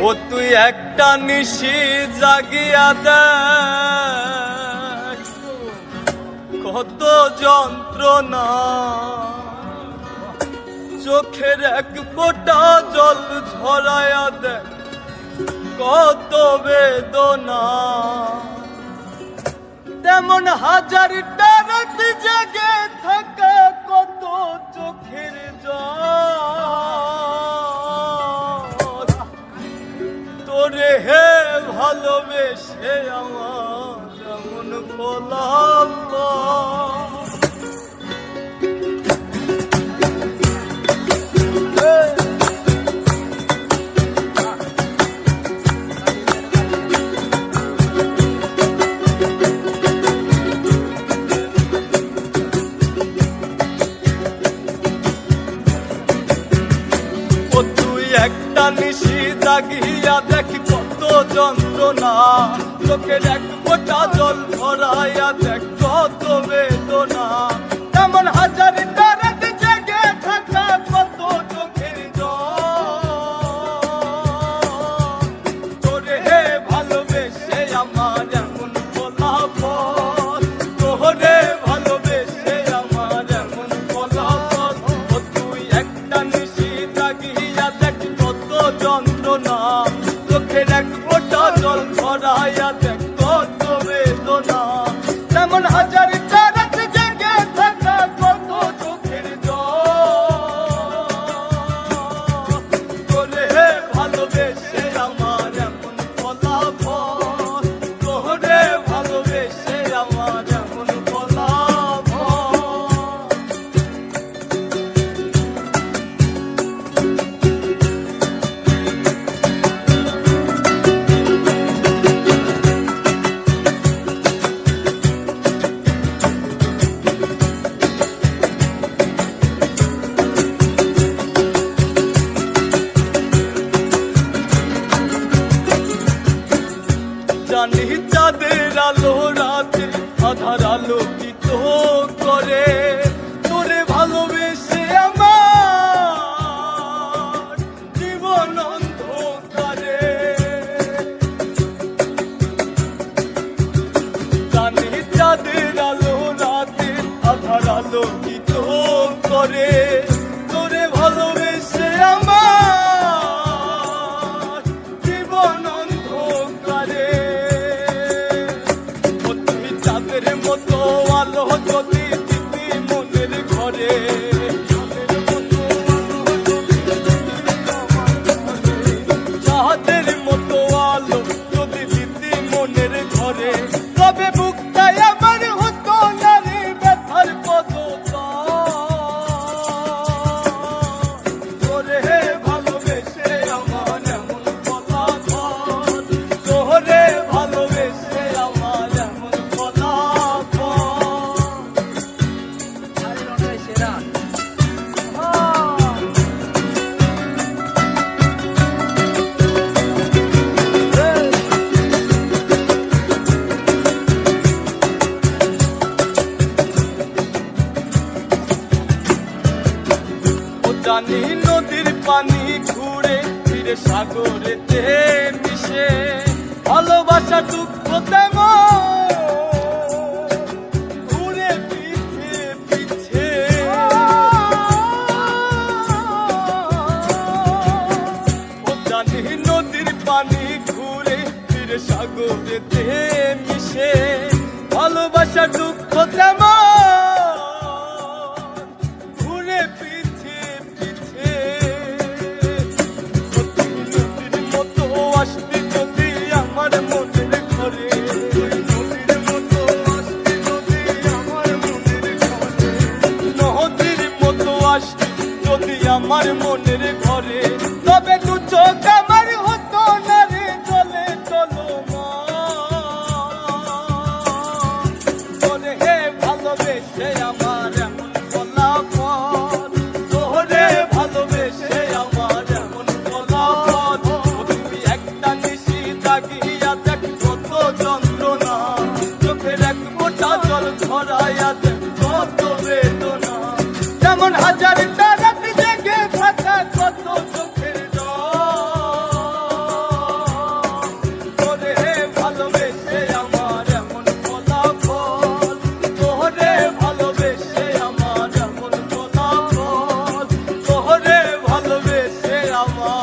ও তুই একটা নিশি জাগিয়া দেখ। কত যন্ত্রণা। চোখের এক ফোঁটা জল ঝরায়া দেখ। কত বেদনা। তেমন হাজারটা রাত জেগে থাকা কত চোখের তোরে হে ভালোবেসে আমার যেমন ফলাফল। জাগিয়া দেখি কত যন্ত্রণা। চোখের এক ফোটা জল ভরাইয়া দেখ কত বেদনা। তেমন হাজার ভরাইয়া আধার আলোকিত করে, তোরে ভালোবেসে আমার জীবন অন্ধকারে। জানি চাঁদের আলো রাতে আধার আলোকিত করে আলো যদি জানি নদীর পানি ঘুরে ফিরে সাগরেতে মিশে। ভালোবাসা, দুঃখ, তেমন ঘুরে পিছে পিছে ও জানি নদীর পানি ঘুরে ফিরে সাগরেতে মিশে। ভালোবাসা, দুঃখ, তেমন আমার মনের ঘরে। Allah